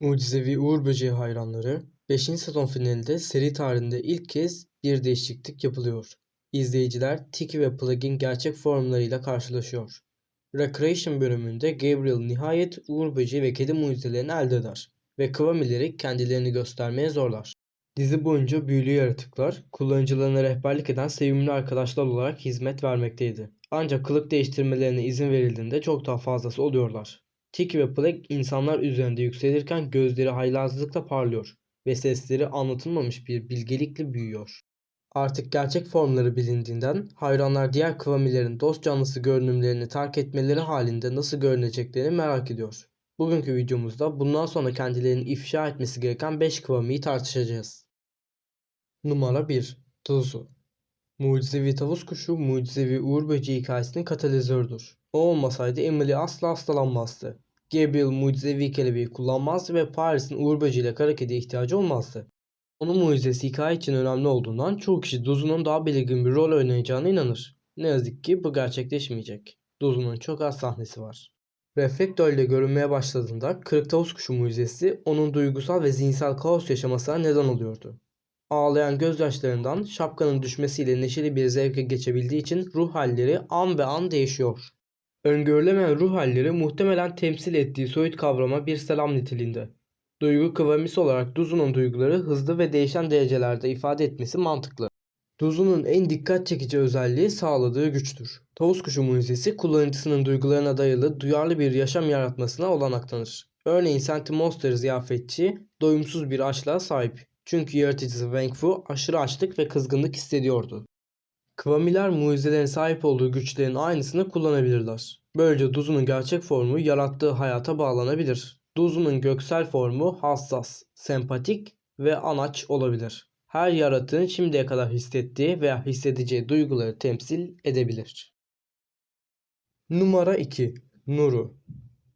Mucizevi Uğur Böceği hayranları, 5. sezon finalinde seri tarihinde ilk kez bir değişiklik yapılıyor. İzleyiciler Tiki ve Plug'in gerçek formlarıyla karşılaşıyor. Recreation bölümünde Gabriel nihayet Uğur Böceği ve kedi mucizelerini elde eder ve Kvamileri kendilerini göstermeye zorlar. Dizi boyunca büyülü yaratıklar, kullanıcılarına rehberlik eden sevimli arkadaşlar olarak hizmet vermekteydi. Ancak kılık değiştirmelerine izin verildiğinde çok daha fazlası oluyorlar. Tiki ve Plague insanlar üzerinde yükselirken gözleri haylazlıkla parlıyor ve sesleri anlatılmamış bir bilgelikle büyüyor. Artık gerçek formları bilindiğinden hayranlar diğer Kvamilerin dost canlısı görünümlerini terk etmeleri halinde nasıl görüneceklerini merak ediyor. Bugünkü videomuzda bundan sonra kendilerini ifşa etmesi gereken 5 Kvami'yi tartışacağız. Numara 1. Tuzu Mucizevi tavus kuşu, mucizevi uğur böceği hikayesinin katalizörüdür. O olmasaydı Emily asla hastalanmazdı. Gabriel mucizevi kelebeği kullanmazdı ve Paris'in uğur böceğiyle kara kediye ihtiyacı olmazdı. Onun mucizesi hikaye için önemli olduğundan çoğu kişi Duzu'nun daha belirgin bir rol oynayacağına inanır. Ne yazık ki bu gerçekleşmeyecek. Duzu'nun çok az sahnesi var. Reflektör ile görünmeye başladığında kırık tavus kuşu mucizesi onun duygusal ve zihinsel kaos yaşamasına neden oluyordu. Ağlayan gözyaşlarından şapkanın düşmesiyle neşeli bir zevke geçebildiği için ruh halleri an ve an değişiyor. Öngörülemeyen ruh halleri muhtemelen temsil ettiği soyut kavrama bir selam niteliğinde. Duygu kıvamisi olarak Duzu'nun duyguları hızlı ve değişen derecelerde ifade etmesi mantıklı. Duzu'nun en dikkat çekici özelliği sağladığı güçtür. Tavus kuşu mucizesi kullanıcısının duygularına dayalı duyarlı bir yaşam yaratmasına olanak tanır. Örneğin Senti Monster ziyafetçi doyumsuz bir açlığa sahip. Çünkü yaratıcısı Wang Fu aşırı açlık ve kızgınlık hissediyordu. Kvamiler mucizelerin sahip olduğu güçlerin aynısını kullanabilirler. Böylece Duzu'nun gerçek formu yarattığı hayata bağlanabilir. Duzu'nun göksel formu hassas, sempatik ve anaç olabilir. Her yaratığın şimdiye kadar hissettiği veya hissedeceği duyguları temsil edebilir. Numara 2. Nuru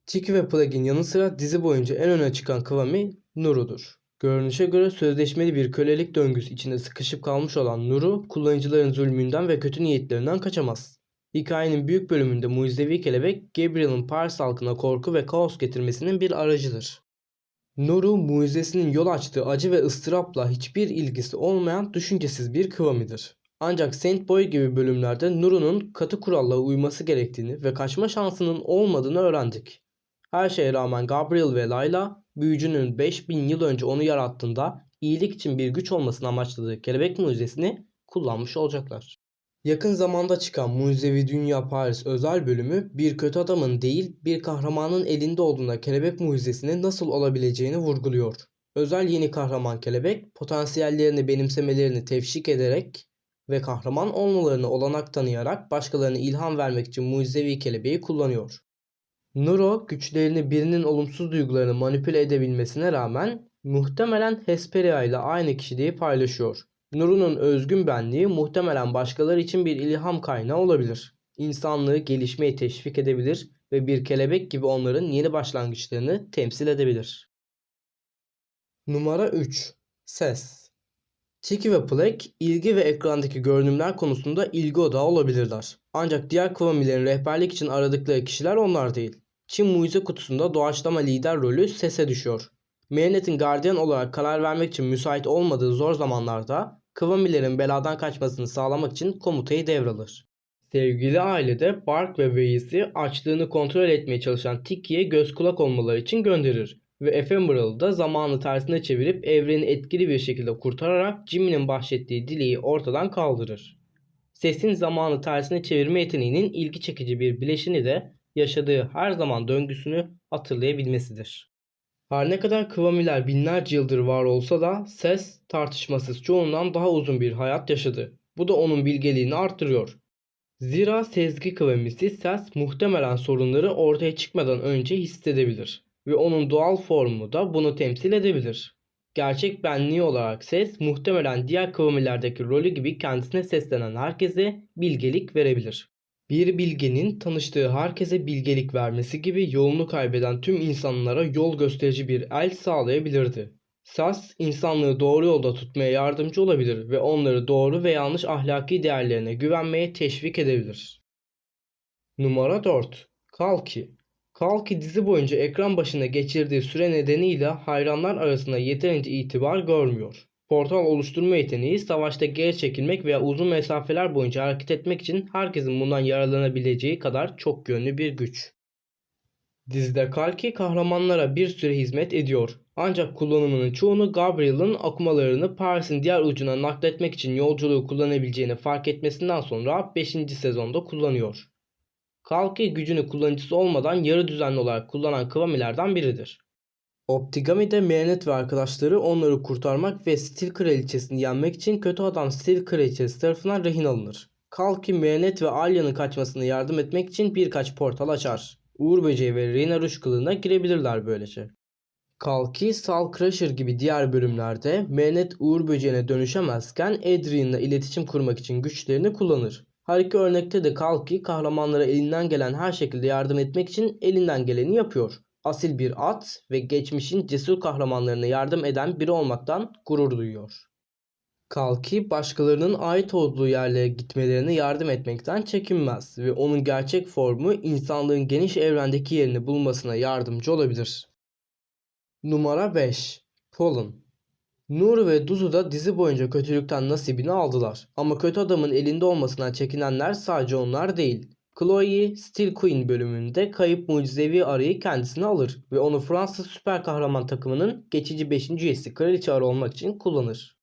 Tiki ve Plague'in yanı sıra dizi boyunca en öne çıkan Kvami Nuru'dur. Görünüşe göre sözleşmeli bir kölelik döngüsü içinde sıkışıp kalmış olan Nuru, kullanıcıların zulmünden ve kötü niyetlerinden kaçamaz. Hikayenin büyük bölümünde mucizevi kelebek, Gabriel'in Paris halkına korku ve kaos getirmesinin bir aracıdır. Nuru, mucizesinin yol açtığı acı ve ıstırapla hiçbir ilgisi olmayan düşüncesiz bir kıvamidir. Ancak Saint Boy gibi bölümlerde Nuru'nun katı kurallara uyması gerektiğini ve kaçma şansının olmadığını öğrendik. Her şeye rağmen Gabriel ve Layla, büyücünün 5000 yıl önce onu yarattığında iyilik için bir güç olmasını amaçladığı kelebek mucizesini kullanmış olacaklar. Yakın zamanda çıkan Mucizevi Dünya Paris özel bölümü bir kötü adamın değil bir kahramanın elinde olduğunda kelebek mucizesinin nasıl olabileceğini vurguluyor. Özel yeni kahraman kelebek potansiyellerini benimsemelerini tevşik ederek ve kahraman olmalarını olanak tanıyarak başkalarına ilham vermek için mucizevi kelebeği kullanıyor. Nuro güçlerini birinin olumsuz duygularını manipüle edebilmesine rağmen muhtemelen Hesperia ile aynı kişiliği paylaşıyor. Nuru'nun özgün benliği muhtemelen başkaları için bir ilham kaynağı olabilir. İnsanlığı gelişmeyi teşvik edebilir ve bir kelebek gibi onların yeni başlangıçlarını temsil edebilir. Numara 3. Ses Tiki ve Plague ilgi ve ekrandaki görünümler konusunda ilgi odağı olabilirler. Ancak diğer kıvamilerin rehberlik için aradıkları kişiler onlar değil. Çin mucize kutusunda doğaçlama lider rolü sese düşüyor. Marinette'in gardiyan olarak karar vermek için müsait olmadığı zor zamanlarda Kıvamilerin beladan kaçmasını sağlamak için komutayı devralır. Sevgili ailede Bark ve Veys'i açlığını kontrol etmeye çalışan Tiki'ye göz kulak olmaları için gönderir ve Ephemeral'ı da zamanı tersine çevirip evreni etkili bir şekilde kurtararak Jimmy'nin bahsettiği dileği ortadan kaldırır. Sesin zamanı tersine çevirme yeteneğinin ilgi çekici bir bileşini de yaşadığı her zaman döngüsünü hatırlayabilmesidir. Her ne kadar kıvamiler binlerce yıldır var olsa da ses tartışmasız çoğundan daha uzun bir hayat yaşadı. Bu da onun bilgeliğini arttırıyor. Zira sezgi kıvamisi ses muhtemelen sorunları ortaya çıkmadan önce hissedebilir ve onun doğal formu da bunu temsil edebilir. Gerçek benliği olarak ses muhtemelen diğer kıvamilerdeki rolü gibi kendisine seslenen herkese bilgelik verebilir. Bir bilgenin tanıştığı herkese bilgelik vermesi gibi yolunu kaybeden tüm insanlara yol gösterici bir el sağlayabilirdi. Sas, insanlığı doğru yolda tutmaya yardımcı olabilir ve onları doğru ve yanlış ahlaki değerlerine güvenmeye teşvik edebilir. Numara 4. Kalki Kalki dizi boyunca ekran başında geçirdiği süre nedeniyle hayranlar arasında yeterince itibar görmüyor. Portal oluşturma yeteneği savaşta geri çekilmek veya uzun mesafeler boyunca hareket etmek için herkesin bundan yararlanabileceği kadar çok yönlü bir güç. Dizide Kalki kahramanlara bir süre hizmet ediyor. Ancak kullanımının çoğunu Gabriel'ın akumalarını Paris'in diğer ucuna nakletmek için yolculuğu kullanabileceğini fark etmesinden sonra 5. sezonda kullanıyor. Kalki gücünü kullanıcısı olmadan yarı düzenli olarak kullanan Kıvamilerden biridir. Optigami'de Marinette ve arkadaşları onları kurtarmak ve Stil Kraliçesini yenmek için kötü adam Stil Kraliçesi tarafından rehin alınır. Kalki Marinette ve Alya'nın kaçmasına yardım etmek için birkaç portal açar. Uğur Böceği ve Rina Ruş kılığına girebilirler böylece. Kalki, Sal Crusher gibi diğer bölümlerde Marinette Uğur Böceği'ne dönüşemezken Adrian'la iletişim kurmak için güçlerini kullanır. Her iki örnekte de Kalki kahramanlara elinden gelen her şekilde yardım etmek için elinden geleni yapıyor. Asil bir at ve geçmişin cesur kahramanlarına yardım eden biri olmaktan gurur duyuyor. Kalki başkalarının ait olduğu yerlere gitmelerine yardım etmekten çekinmez ve onun gerçek formu insanlığın geniş evrendeki yerini bulmasına yardımcı olabilir. Numara 5 Pollen Nur ve Duzu da dizi boyunca kötülükten nasibini aldılar. Ama kötü adamın elinde olmasından çekinenler sadece onlar değil. Chloe, Steel Queen bölümünde kayıp mucizevi arıyı kendisine alır ve onu Fransız süper kahraman takımının geçici 5. üyesi Kraliçe Arı olmak için kullanır.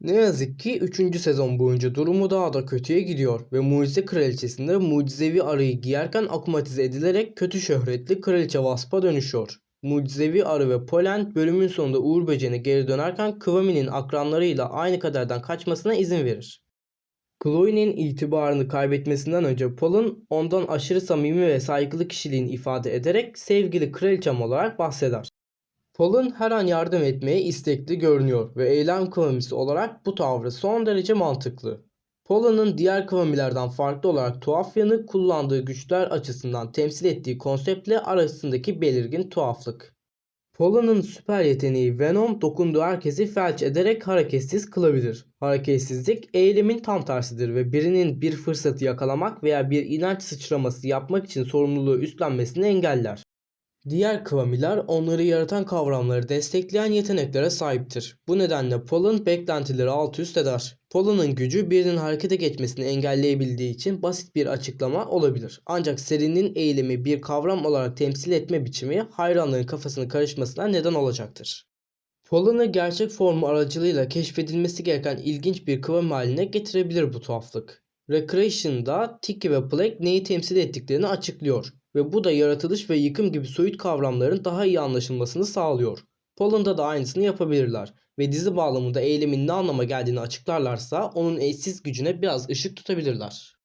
Ne yazık ki 3. sezon boyunca durumu daha da kötüye gidiyor ve Mucize Kraliçesi'nde mucizevi arıyı giyerken akumatize edilerek kötü şöhretli Kraliçe Wasp'a dönüşüyor. Mucizevi arı ve Polen bölümün sonunda Uğur Böceği'ne geri dönerken Kıvami'nin akranlarıyla aynı kaderden kaçmasına izin verir. Chloe'nin itibarını kaybetmesinden önce Paul'un ondan aşırı samimi ve saygılı kişiliğini ifade ederek sevgili kraliçem olarak bahseder. Paul'un her an yardım etmeye istekli görünüyor ve eylem kıvamisi olarak bu tavrı son derece mantıklı. Paula'nın diğer kıvamilerden farklı olarak tuhaf yanı kullandığı güçler açısından temsil ettiği konseptle arasındaki belirgin tuhaflık. Paula'nın süper yeteneği Venom dokunduğu herkesi felç ederek hareketsiz kılabilir. Hareketsizlik eğilimin tam tersidir ve birinin bir fırsatı yakalamak veya bir inanç sıçraması yapmak için sorumluluğu üstlenmesini engeller. Diğer kıvamiler onları yaratan kavramları destekleyen yeteneklere sahiptir. Bu nedenle Paul'un beklentileri alt üst eder. Paul'un gücü birinin harekete geçmesini engelleyebildiği için basit bir açıklama olabilir. Ancak serinin eğilimi bir kavram olarak temsil etme biçimi hayranların kafasını karışmasına neden olacaktır. Paul'unu gerçek formu aracılığıyla keşfedilmesi gereken ilginç bir kıvam haline getirebilir bu tuhaflık. Recreation'da Tiki ve Plague neyi temsil ettiklerini açıklıyor ve bu da yaratılış ve yıkım gibi soyut kavramların daha iyi anlaşılmasını sağlıyor. Poland'da da aynısını yapabilirler ve dizi bağlamında eylemin ne anlama geldiğini açıklarlarsa onun eşsiz gücüne biraz ışık tutabilirler.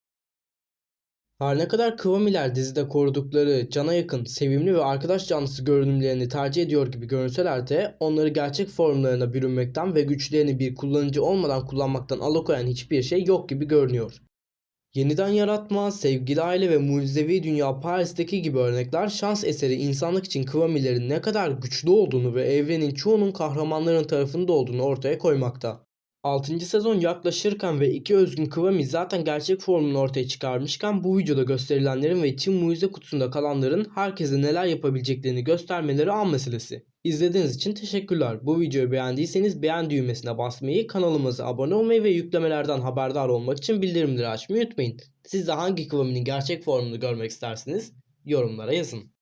Her ne kadar Kıvamiler dizide korudukları cana yakın, sevimli ve arkadaş canlısı görünümlerini tercih ediyor gibi görünseler de onları gerçek formlarına bürünmekten ve güçlerini bir kullanıcı olmadan kullanmaktan alıkoyan hiçbir şey yok gibi görünüyor. Yeniden yaratma, sevgili aile ve mucizevi dünya Paris'teki gibi örnekler şans eseri insanlık için Kıvamilerin ne kadar güçlü olduğunu ve evrenin çoğunun kahramanların tarafında olduğunu ortaya koymakta. 6. sezon yaklaşırken ve iki özgün Kıvami zaten gerçek formunu ortaya çıkarmışken bu videoda gösterilenlerin ve Çin mucize kutusunda kalanların herkese neler yapabileceklerini göstermeleri an meselesi. İzlediğiniz için teşekkürler. Bu videoyu beğendiyseniz beğen düğmesine basmayı, kanalımıza abone olmayı ve yüklemelerden haberdar olmak için bildirimleri açmayı unutmayın. Siz de hangi Kıvami'nin gerçek formunu görmek istersiniz? Yorumlara yazın.